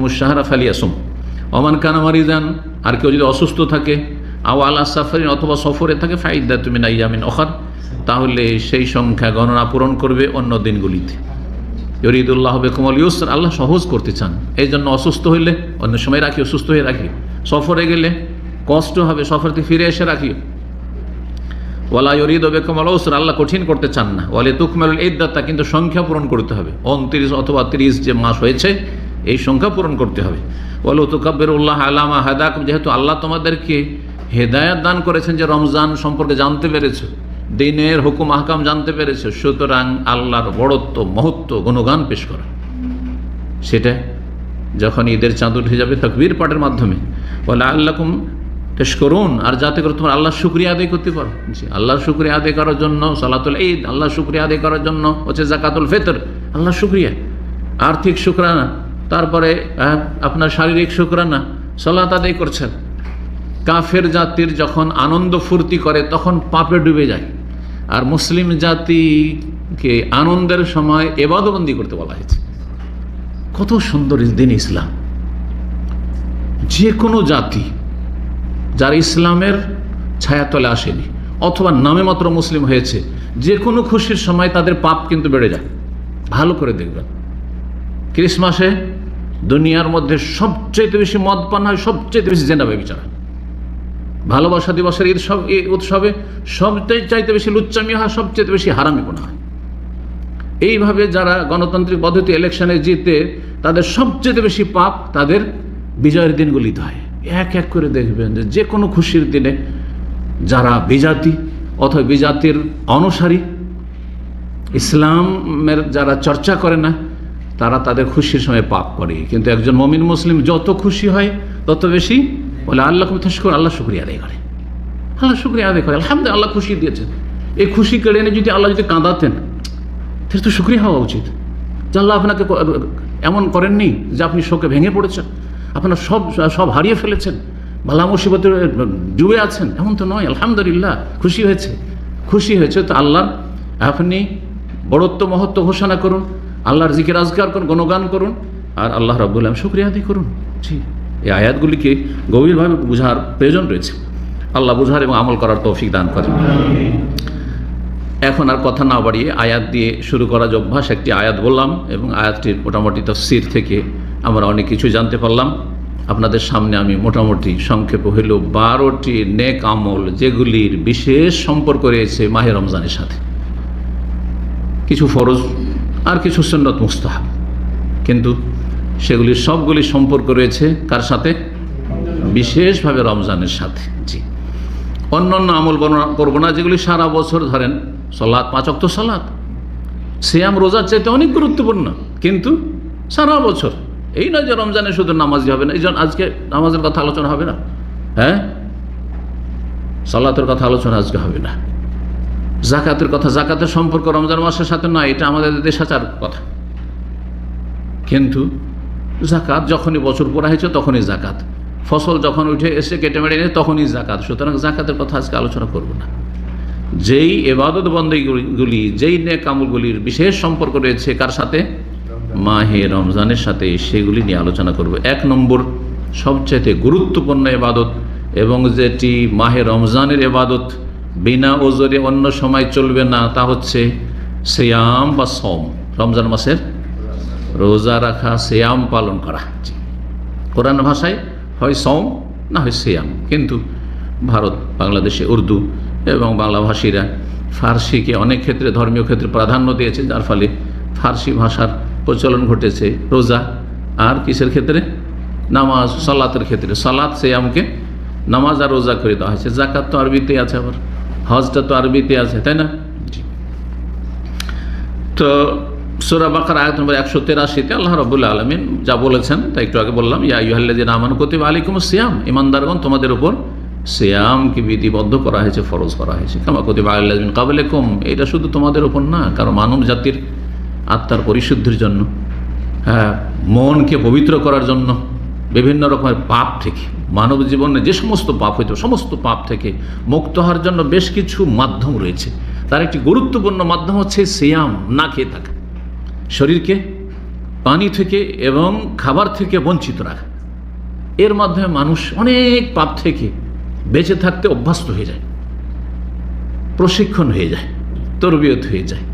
কুমুসাহারা ফালিয়াসুম। অমান কানামারি যান আর কেউ যদি অসুস্থ থাকে, আও আল্লাহ সাফারিন অথবা সফরে থাকে ফাইদা তুমি নাই জামিন অখার তাহলে সেই সংখ্যা গণনা পূরণ করবে অন্য দিনগুলিতে। ইরিদুল্লাহ বেকুমল ইউসর, আল্লাহ সহজ করতে চান। এই জন্য অসুস্থ হইলে, অন্য সময় রাখি অসুস্থ হয়ে রাখি সফরে গেলে কষ্ট হবে সফর থেকে ফিরে এসে রাখি ওয়ালা ইরিদ বেকুমল ইউসর, আল্লাহ কঠিন করতে চান না। ওয়ালে তুকমেল ইদ্দাতা, কিন্তু সংখ্যা পূরণ করতে হবে। উনত্রিশ অথবা তিরিশ যে মাস হয়েছে এই সংখ্যা পূরণ করতে হবে। ওয়ালু তুকাব্বির উল্লাহ আলামা হাদাক যেহেতু আল্লাহ তোমাদেরকে হেদায়াত দান করেছেন যে রমজান সম্পর্কে জানতে পেরেছ, দিনের হুকুম আহকাম জানতে পেরেছে, সুতরাং আল্লাহর বড়ত্ব, মহত্ব, গুণগান পেশ করা। সেটা যখন ঈদের চাঁদ উঠে যাবে তকবীর পাঠের মাধ্যমে। বলে আল্লাহকুম পেশ করুন আর যাতে করে তোমার আল্লাহ শুক্রিয়া আদায় করতে পারো। জি আল্লাহর শুক্রিয়া আদায় করার জন্য সালাতুল ঈদ, আল্লাহ শুক্রিয়া আদায় করার জন্য হচ্ছে জাকাতুল ফেতর, আল্লাহ শুক্রিয়া। আর্থিক শুক্রানা তারপরে আপনার শারীরিক শুক্রানা, সালাত আদায় করছেন। কাফের জাতির যখন আনন্দ ফুর্তি করে, তখন পাপে ডুবে যায়। আর মুসলিম জাতিকে আনন্দের সময় এবাদবন্দি করতে বলা হয়েছে। কত সুন্দর দিন ইসলাম। যে কোনো জাতি, যারা ইসলামের ছায়াতলে আসেনি, অথবা নামে মাত্র মুসলিম হয়েছে যে কোনো খুশির সময় তাদের পাপ কিন্তু বেড়ে যায়। ভালো করে দেখবেন। ক্রিসমাসে দুনিয়ার মধ্যে সবচেয়ে বেশি মদ পান হয় সবচেয়ে বেশি জেনাবে বিচার। ভালোবাসা দিবসের ঈদ সব উৎসবে সবচেয়ে চাইতে বেশি লুচ্চামি হয় সবচেয়ে বেশি হারামি কোনা হয়। এইভাবে যারা গণতান্ত্রিক পদ্ধতি ইলেকশনে জিতে, তাদের সবচেয়ে বেশি পাপ তাদের বিজয়ের দিনগুলিতে হয়। এক এক করে দেখবেন যে যে কোনো খুশির দিনে যারা বিজাতি অথবা বিজাতির অনুসারী, ইসলামের যারা চর্চা করে না তারা তাদের খুশির সময় পাপ করে। কিন্তু একজন মমিন মুসলিম যত খুশি হয়, তত বেশি বলে, আল্লাহ তস্কর আল্লাহ শুক্রিয়া আদায় করে। আল্লাহ শুক্রিয়া আদায় করে। আলহামদুলিল্লাহ, আল্লাহ খুশি দিয়েছেন। এই খুশি কেড়ে এনে যদি আল্লাহ যদি কাঁদাতেন, তাহলে তো শুক্রিয়া হওয়া উচিত। যে আল্লাহ আপনাকে এমন করেননি যে আপনি শোকে ভেঙে পড়েছেন, আপনার সব সব হারিয়ে ফেলেছেন ভালা মুসিবতে ডুবে আছেন, এমন তো নয়। আলহামদুলিল্লাহ, খুশি হয়েছে। খুশি হয়েছে তো আল্লাহ, আপনি বড়ত্ব মহত্ব ঘোষণা করুন। আল্লাহর জিকির আজগার করুন গণগান করুন আর আল্লাহ রাবুল আলম শুক্রিয়া আদি করুন। জি। এই আয়াতগুলিকে গভীরভাবে বোঝার প্রয়োজন রয়েছে। আল্লাহ বোঝার এবং আমল করার তৌফিক দান করেন। এখন আর কথা না বাড়িয়ে আয়াত দিয়ে শুরু করা যে অভ্যাস একটি আয়াত বললাম এবং আয়াতটির মোটামুটি তফসির থেকে আমরা অনেক কিছু জানতে পারলাম। আপনাদের সামনে আমি মোটামুটি সংক্ষেপ হইল বারোটি নেক আমল যেগুলির বিশেষ সম্পর্ক রয়েছে মাহে রমজানের সাথে। কিছু ফরজ আর কিছু সন্নত মুস্তাহাব। কিন্তু সেগুলির সবগুলি সম্পর্ক রয়েছে কার সাথে? বিশেষভাবে রমজানের সাথে, জি। অন্য অন্য আমল বর্ণনা করব না, যেগুলি সারা বছর ধরেন সলাৎ পাঁচক তো সলাৎ। সিয়াম, রোজার চাইতে অনেক গুরুত্বপূর্ণ, কিন্তু সারা বছর। এই নয় যে রমজানে শুধু নামাজি হবে না, এই জন্য আজকে নামাজের কথা আলোচনা হবে না হ্যাঁ? সলাতের কথা আলোচনা আজকে হবে না। জাকাতের কথা জাকাতের সম্পর্ক রমজান মাসের সাথে নয় এটা আমাদের দেশাচার কথা। কিন্তু জাকাত যখনই বছর পড়া হয়েছে তখনই জাকাত। ফসল যখন উঠে এসে কেটে মেরে এনে তখনই জাকাত। সুতরাং জাকাতের কথা আজকে আলোচনা করব না। যেই এবাদত বন্দেগুলি যেই নেক আমলগুলির বিশেষ সম্পর্ক রয়েছে কার সাথে? মাহে রমজানের সাথে সেগুলি নিয়ে আলোচনা করব। এক নম্বর সবচাইতে গুরুত্বপূর্ণ এবাদত এবং যেটি মাহে রমজানের এবাদত বিনা ওজরে অন্য সময় চলবে না, তা হচ্ছে সেয়াম বা সম রমজান মাসের রোজা রাখা, সেয়াম পালন করা। কোরআন ভাষায় হয় সম না হয় সেয়াম। কিন্তু ভারত, বাংলাদেশে উর্দু এবং বাংলাভাষীরা ফার্সিকে অনেক ক্ষেত্রে ধর্মীয় ক্ষেত্রে প্রাধান্য দিয়েছে, যার ফলে ফার্সি ভাষার প্রচলন ঘটেছে। রোজা আর কিসের ক্ষেত্রে? নামাজ, সালাতের ক্ষেত্রে। সালাত, সেয়ামকে নামাজ আর রোজা করে দেওয়া হয়েছে। জাকাত তো আরবিতে আছে আবার। হজটা তো আরবিতে আছে তাই না? তো সুরা বাকার আয়াত নম্বর একশো তেরাশিতে আল্লাহ রবুল্লা আলমিন যা বলেছেন তা একটু আগে বললাম ইয়া ইহাল্লাদিন আমান কতিব আলিকুম সিয়াম। ইমানদারগণ তোমাদের উপর সিয়ামকে বিধিবদ্ধ করা হয়েছে ফরজ করা হয়েছে। কামা কতিব আল্লাহমিন কাবলে কম এটা শুধু তোমাদের উপর না কারণ মানব জাতির আত্মার পরিশুদ্ধির জন্য হ্যাঁ মনকে পবিত্র করার জন্য। বিভিন্ন রকমের পাপ থেকে, মানব জীবনে যে সমস্ত পাপ হইতো, সমস্ত পাপ থেকে মুক্ত হওয়ার জন্য বেশ কিছু মাধ্যম রয়েছে। তার একটি গুরুত্বপূর্ণ মাধ্যম হচ্ছে সিয়াম, না খেয়ে থাকা। শরীরকে, পানি থেকে এবং খাবার থেকে বঞ্চিত রাখা। এর মাধ্যমে মানুষ অনেক পাপ থেকে বেঁচে থাকতে অভ্যস্ত হয়ে যায়, প্রশিক্ষণ হয়ে যায়, তরবিয়ত হয়ে যায়।